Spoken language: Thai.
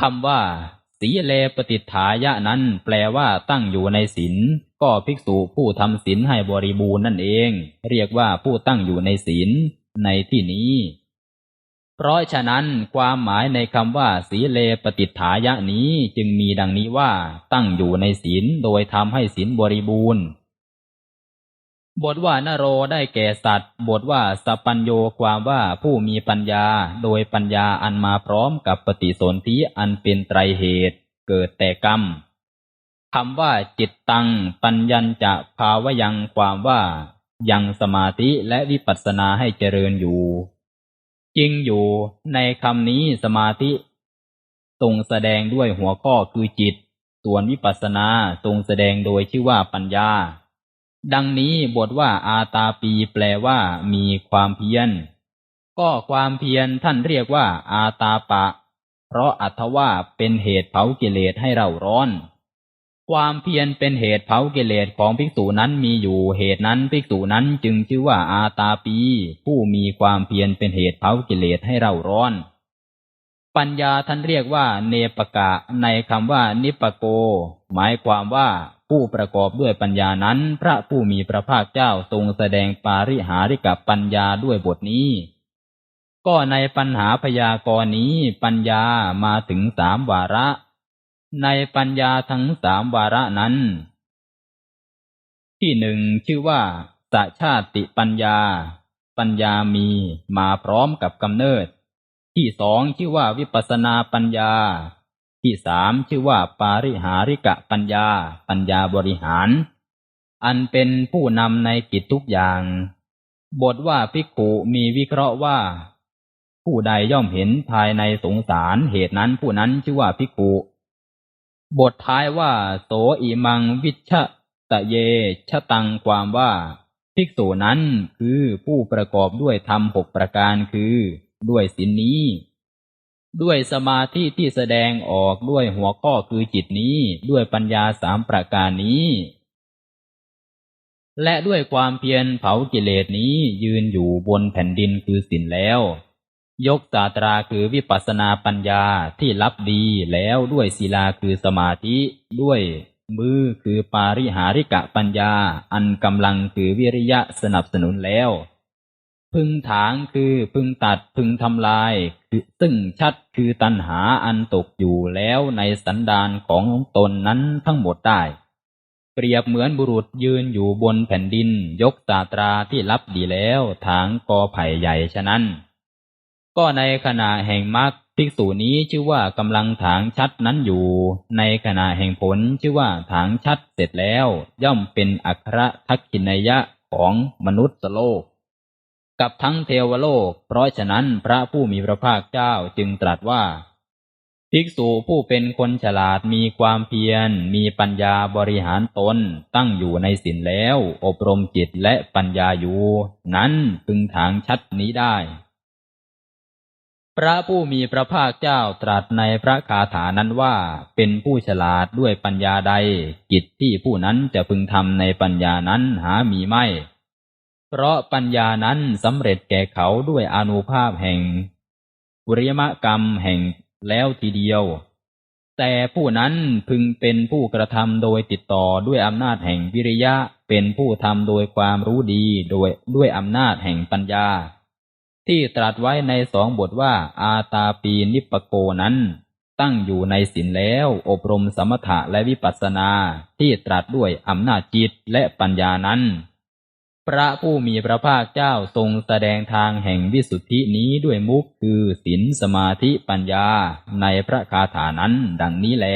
คำว่าสีเลปฏิฐายะนั้นแปลว่าตั้งอยู่ในศีลก็ภิกษุผู้ทำศีลให้บริบูรณ์นั่นเอง เรียกว่าผู้ตั้งอยู่ในศีลในที่นี้ เพราะฉะนั้นความหมายในคำว่า สีเลปฏิฐายะนี้จึงมีดังนี้ว่า ตั้งอยู่ในศีลโดยทำให้ศีลบริบูรณ์ บทว่านโรได้แก่สัตว์ บทว่าสปัญโยความว่าผู้มีปัญญา โดยปัญญาอันมาพร้อมกับปฏิสนธิอันเป็นไตรเหตุ เกิดแต่กรรมคำว่าจิตตัง ปัญญัญจะภาวยังความว่ายังสมาธิและวิปัสสนาให้เจริญอยู่ จริงอยู่ในคำนี้สมาธิทรงแสดงด้วยหัวข้อคือจิต ส่วนวิปัสสนาทรงแสดงโดยชื่อว่าปัญญา ดังนี้บทว่าอาตาปีแปลว่ามีความเพียร ก็ความเพียรท่านเรียกว่าอาตาปะ เพราะอัตว่าเป็นเหตุเผากิเลสให้เราร้อน ความเพียรเป็นเหตุเผากิเลสของภิกษุนั้นมีอยู่เหตุนั้นภิกษุนั้นจึงชื่อว่าอาตาปี ผู้มีความเพียรเป็นเหตุเผากิเลสให้เราร้อน ปัญญาท่านเรียกว่า เนปกะในคำว่า นิปโก หมายความว่าผู้ประกอบด้วยปัญญานั้น พระผู้มีพระภาคเจ้าทรงแสดงปาริหาริกับปัญญาด้วยบทนี้ ก็ในปัญหาพยากรณ์นี้ปัญญามาถึงสามวาระ ในปัญญาทั้งสามวาระนั้น ที่หนึ่งชื่อว่าสัชาติปัญญา ปัญญามีมาพร้อมกับกำเนิด ที่สองชื่อว่าวิปัสนาปัญญา ที่สามชื่อว่าปาริหาริกะปัญญา ปัญญาบริหาร อันเป็นผู้นำในกิจทุกอย่าง บทว่าภิกขุมีวิเคราะห์ว่า ผู้ใดย่อมเห็นภายในสงสารเหตุนั้นผู้นั้นชื่อว่าภิกขุบทท้ายว่า โสอิมังวิชะตะเยชะตังความว่า ภิกษุนั้นคือผู้ประกอบด้วยธรรมหกประการคือ ด้วยสินนี้ ด้วยสมาธิที่แสดงออกด้วยหัวข้อคือจิตนี้ด้วยปัญญาสามประการนี้ และด้วยความเพียรเผากิเลสนี้ยืนอยู่บนแผ่นดินคือสินแล้ว ยกสาตราคือวิปัสนาปัญญาที่รับดีแล้วด้วยศีลาคือสมาธิด้วยมือคือปาริหาริกะปัญญา อันกำลังคือวิริยะสนับสนุนแล้ว พึงถางคือพึงตัดพึงทำลาย คือซึ่งชัดคือตัณหาอันตกอยู่แล้วในสันดานของตนนั้นทั้งหมดได้ เปรียบเหมือนบุรุษยืนอยู่บนแผ่นดิน ยกตาตราที่รับดีแล้วถางกอไผ่ใหญ่ฉะนั้น ก็ในขณะแห่งมรรคภิกษุนี้ชื่อว่ากำลังถางชัดนั้นอยู่ ในขณะแห่งผลชื่อว่าถางชัดเสร็จแล้ว ย่อมเป็นอัครทักขินยะของมนุษย์โลก กับทั้งเทวโลก เพราะฉะนั้นพระผู้มีพระภาคเจ้าจึงตรัสว่า ภิกษุผู้เป็นคนฉลาดมีความเพียร มีปัญญาบริหารตนตั้งอยู่ในศีลแล้ว อบรมจิตและปัญญาอยู่ นั้นพึงถางชัดนี้ได้ พระผู้มีพระภาคเจ้าตรัสในพระคาถานั้นว่า เป็นผู้ฉลาดด้วยปัญญาใด กิจที่ผู้นั้นจะพึงทำในปัญญานั้นหามีไม่ เพราะปัญญานั้นสำเร็จแก่เขาด้วยอนุภาพแห่งปุริยมกรรมแห่งแล้วทีเดียว แต่ผู้นั้นพึงเป็นผู้กระทำโดยติดต่อด้วยอำนาจแห่งวิริยะ เป็นผู้ทำโดยความรู้ดีโดยด้วยอำนาจแห่งปัญญา ที่ตรัสไว้ในสองบทว่าอาตาปีนิปโกนั้น ตั้งอยู่ในศีลแล้ว อบรมสมถะและวิปัสสนาที่ตรัสด้วยอำนาจจิตและปัญญานั้น พระผู้มีพระภาคเจ้าทรงแสดงทางแห่งวิสุทธินี้ด้วยมุกคือศีลสมาธิปัญญาในพระคาถานั้นดังนี้แล